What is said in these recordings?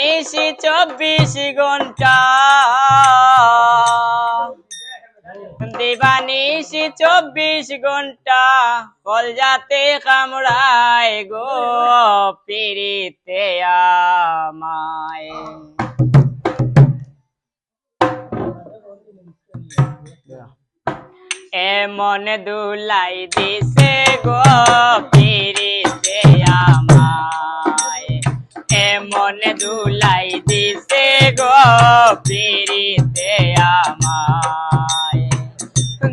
নিশি চব্বিশ ঘণ্টা। দিবানিশি চব্বিশ ঘণ্টা। কল যাতে কামড়ায় গো পিরিতে আমায়। এমন দুলাই দিছে গো পিরিতে আমায়। এমন দুলাই দিছে গো পিরিতে আমায়।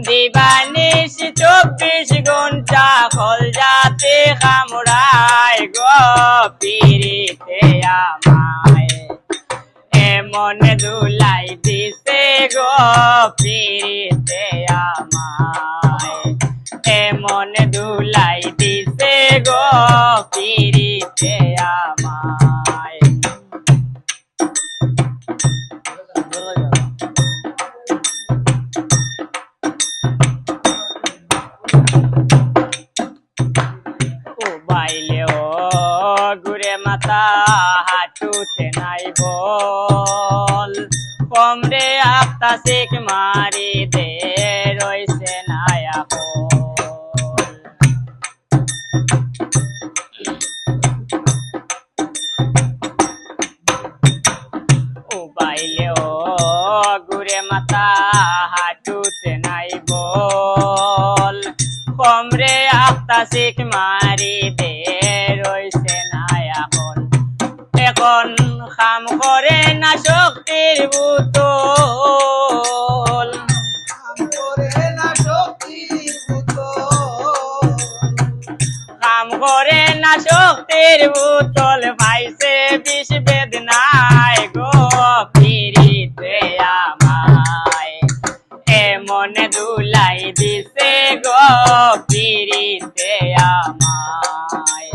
দিবানিস চব্বিশ ঘণ্টা খোল যাতে কামড়ায় গো পিরিতে আমায়। এমন দুলাই দিছে গো পিরিতে আমায়। এমন দুলাই দিছে গো পিরিতে আমায় ও বাইলে ও গুরে মাতা হাঁটুতে নাই বল। কমরে আপতা শিখ মারি দে, রইছে নায়া ও বাইলে ও গুরে হাঁটুতে নাই বল। কমরে আপতা শিখ মারি করে না শক্তির বুতল পাইছে বিষ বেদনায় গো ফিরিতে আমায়। এমন দুলাই দিছে গো ফিরিতে আমায়।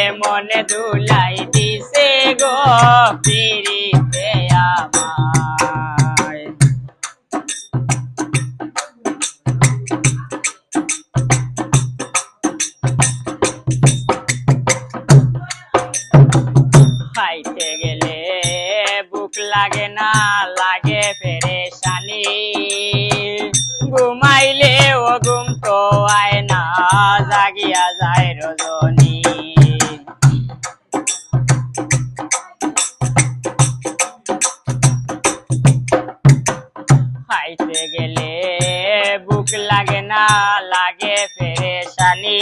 এমন দুলাই দিছে গো ফিরিতে লাগে না, লাগে পেরেশানি। ঘুমাইলে ও ঘুম তো আয় না, জাগিয়া যায় রজনী। গেলে বুক লাগে না, লাগে পেরেশানি।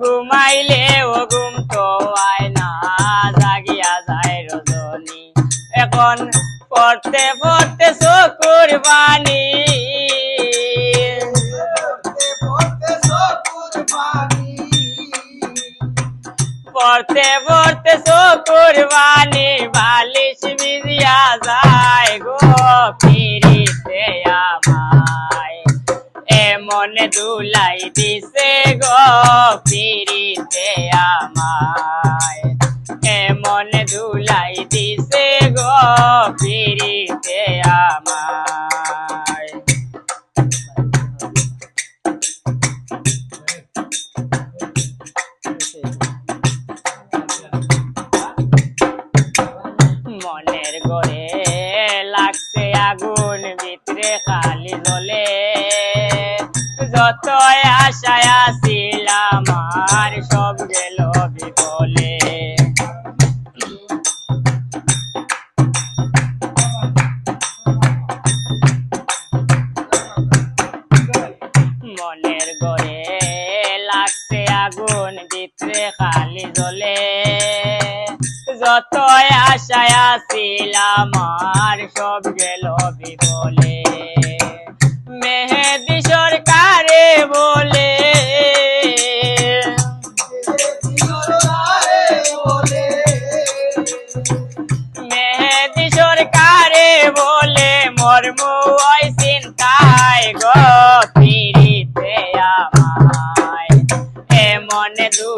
ঘুমাইলে ও এখন পড়তে পড়তে চকুর বাণী। পড়তে পড়তে চকুর বাণী, বালিশ ভিজিয়া যায় গো ফিরিতে আমায়। এমন দুলাই দিছে গো ফিরিতে আমায়। ফিরিতে আমায়। মনের গড়ে লাগছে আগুন, ভিতরে খালি জলে। যত আশায় আসিলাম আর সব গেল। ভিতরে খালি জলে। যত আশায় আসিলাম, আর সব গেল বিবলে। মেহেদি সরকারে বলে। মেহেদি সরকারে বলে মর্ম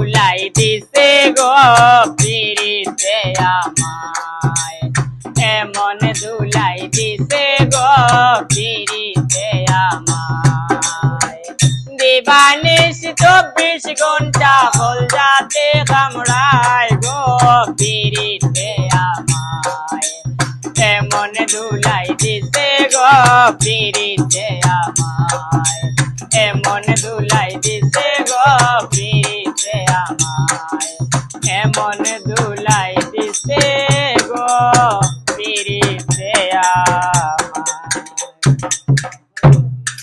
ভুলাই দিছে গো পিড়িতে আমায়। এমন ধুলাই দিছে গো পিড়িতে আমায়। দিবানিস চব্বিশ ঘণ্টা হল যাতে কামড়ায় গো পিড়িতে আমায়। এমন ধুলাই দিছে গো পিড়িতে পিরিতে আমায় এমন দুলাই। দিছে